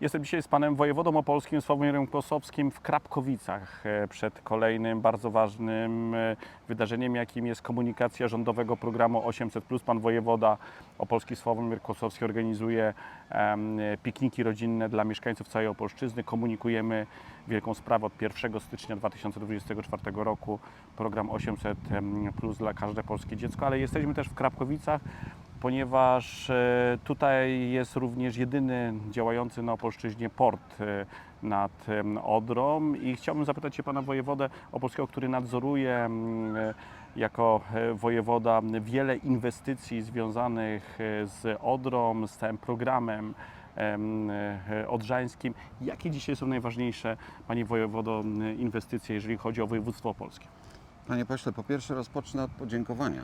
Jestem dzisiaj z panem wojewodą opolskim Sławomirem Kłosowskim w Krapkowicach e, przed kolejnym bardzo ważnym e, wydarzeniem, jakim jest komunikacja rządowego programu 800+. Pan wojewoda opolski Sławomir Kłosowski organizuje pikniki rodzinne dla mieszkańców całej Opolszczyzny. Komunikujemy wielką sprawę od 1 stycznia 2024 roku program 800+ dla każde polskie dziecko, ale jesteśmy też w Krapkowicach ponieważ e, tutaj jest również jedyny działający na Opolszczyźnie port e, nad Odrą i chciałbym zapytać się Pana Wojewodę Opolskiego, który nadzoruje e, jako wojewoda wiele inwestycji związanych z Odrą, z całym programem em, odrzańskim. Jakie dzisiaj są najważniejsze, Panie Wojewodo, inwestycje, jeżeli chodzi o województwo opolskie? Panie pośle, po pierwsze rozpocznę od podziękowania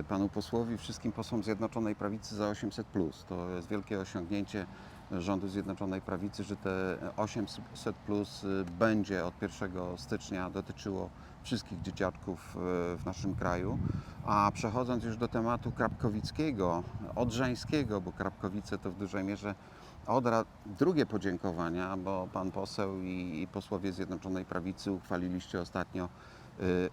y, panu posłowi, wszystkim posłom Zjednoczonej Prawicy za 800. To jest wielkie osiągnięcie rządu Zjednoczonej Prawicy, że te 800 y, będzie od 1 stycznia dotyczyło wszystkich dzieciaczków y, w naszym kraju. A przechodząc już do tematu krapkowickiego, odrzańskiego, bo Krapkowice to w dużej mierze Odra, drugie podziękowania, bo pan poseł i posłowie Zjednoczonej Prawicy uchwaliliście ostatnio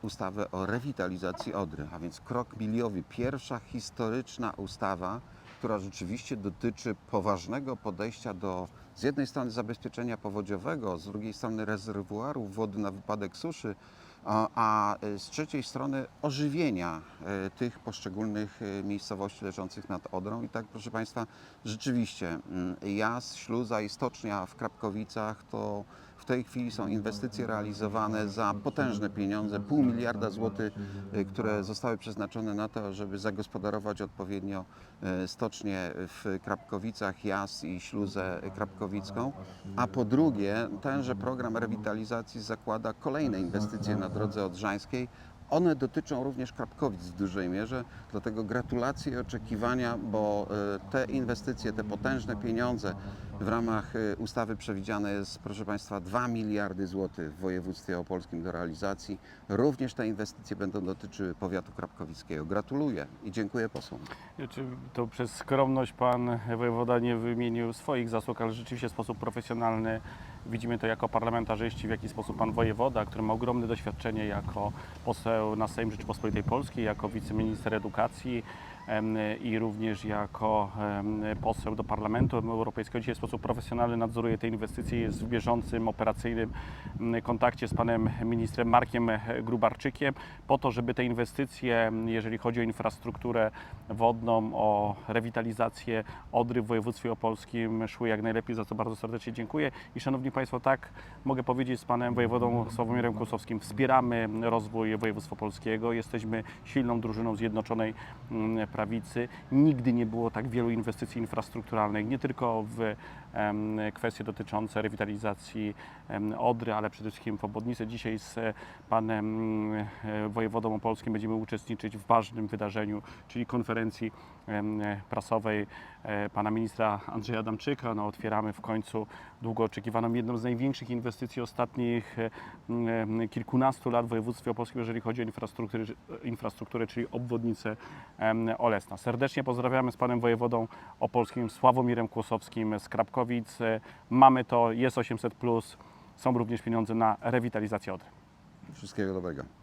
ustawę o rewitalizacji Odry, a więc krok miliowy. Pierwsza historyczna ustawa, która rzeczywiście dotyczy poważnego podejścia do z jednej strony zabezpieczenia powodziowego, z drugiej strony rezerwuarów wody na wypadek suszy, a, a y, z trzeciej strony ożywienia y, tych poszczególnych y, miejscowości leżących nad Odrą. I tak, proszę Państwa, rzeczywiście mm, Jas, Śluza i Stocznia w Krapkowicach to w tej chwili są inwestycje realizowane za potężne pieniądze, pół miliarda złotych, y, które zostały przeznaczone na to, żeby zagospodarować odpowiednio y, stocznie w Krapkowicach, Jas i Śluzę Krapkowicką. A po drugie, tenże program rewitalizacji zakłada kolejne inwestycje na drodze odrzańskiej. One dotyczą również Krapkowic w dużej mierze, dlatego gratulacje i oczekiwania, bo y, te inwestycje, te potężne pieniądze w ramach y, ustawy przewidziane jest, proszę Państwa, 2 miliardy złotych w województwie opolskim do realizacji. Również te inwestycje będą dotyczyły powiatu krapkowickiego. Gratuluję i dziękuję posłom. To przez skromność pan wojewoda nie wymienił swoich zasług, ale rzeczywiście w sposób profesjonalny widzimy to jako parlamentarzyści, w jaki sposób pan wojewoda, który ma ogromne doświadczenie jako poseł na Sejm Rzeczypospolitej Polskiej, jako wiceminister edukacji i również jako poseł do Parlamentu Europejskiego. Dzisiaj w sposób profesjonalny nadzoruje te inwestycje, jest w bieżącym, operacyjnym m, kontakcie z panem ministrem Markiem Grubarczykiem po to, żeby te inwestycje, jeżeli chodzi o infrastrukturę wodną, o rewitalizację Odry w województwie opolskim szły jak najlepiej, za co bardzo serdecznie dziękuję. I Szanowni Państwo, tak mogę powiedzieć z Panem Wojewodą Sławomirem Kłosowskim, wspieramy rozwój województwa polskiego, jesteśmy silną drużyną Zjednoczonej mm, Prawicy. Nigdy nie było tak wielu inwestycji infrastrukturalnych, nie tylko w kwestie dotyczące rewitalizacji Odry, ale przede wszystkim w obwodnicy. Dzisiaj z Panem Wojewodą Opolskim będziemy uczestniczyć w ważnym wydarzeniu, czyli konferencji prasowej e, Pana Ministra Andrzeja Adamczyka. No, otwieramy w końcu długo oczekiwaną, jedną z największych inwestycji ostatnich e, kilkunastu lat w województwie opolskim, jeżeli chodzi o infrastrukturę, infrastrukturę czyli obwodnicę Olesna. Serdecznie pozdrawiamy z Panem Wojewodą Opolskim Sławomirem Kłosowskim z Krapkowic. Mamy to, jest 800+, są również pieniądze na rewitalizację Odry. Wszystkiego dobrego.